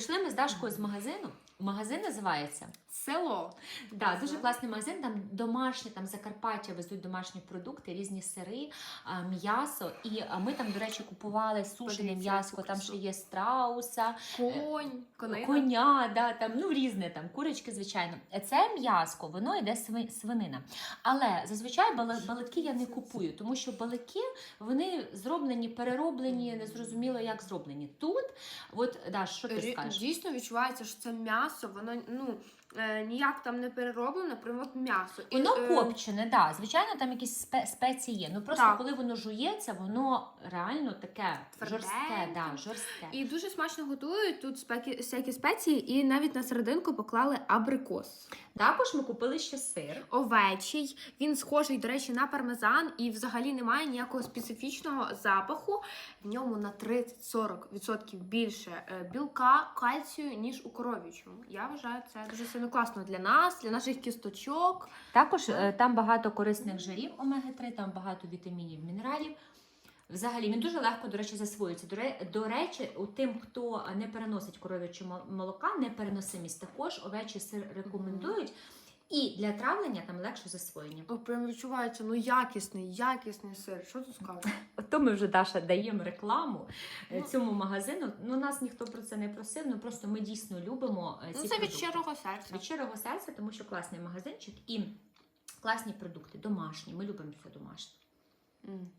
Прийшли ми з Дашкою з магазину. Магазин називається Село. Да, дуже класний магазин. Там домашні, там Закарпаття везуть домашні продукти, різні сири, м'ясо. І ми там, до речі, купували сушене м'ясо. Там ще є страуса, Конь. Конина. коня, да, там ну різне там курочки, звичайно. Це м'яско, воно йде свинина. Але зазвичай бали- балики я не купую, тому що балики вони зроблені, перероблені, незрозуміло як зроблені. Тут, от Даш, що ти Рі- скажеш? Дійсно відчувається, що це м'ясо, воно ну е, ніяк там не перероблено, прям от м'ясо. І, Воно е, копчене, да. Звичайно, там якісь спе- спеції є. Ну просто Так. коли воно жується, воно реально таке жорстке, да, жорстке. І дуже смачно готують тут спеки, всякі спеції, і навіть на серединку поклали абрикос. Також ми купили ще сир. Овечий, він схожий, до речі, на пармезан, і взагалі немає ніякого специфічного запаху. В ньому на 30-40% більше е, білка, кальцію, ніж у коров'ячому. Я вважаю, це дуже сильно класно для нас, для наших кісточок. Також е, там багато корисних жирів омега-3, там багато вітамінів, мінералів. Взагалі він дуже легко, до речі, засвоюється. До, ре- до речі, у тим, хто не переносить коров'яче мо- молока, непереносимість також овечий сир рекомендують. І для травлення там легше засвоєння. О, прям відчувається, ну якісний, якісний сир. Що тут скажеш? То ми вже Даша даємо рекламу е, Ну. цьому магазину. Ну нас ніхто про це не просив. Ну просто ми дійсно любимо е, ці Ну це від продукти. щирого серця. від щирого серця, тому що класний магазинчик і класні продукти, домашні. Ми любимо все домашнє. М.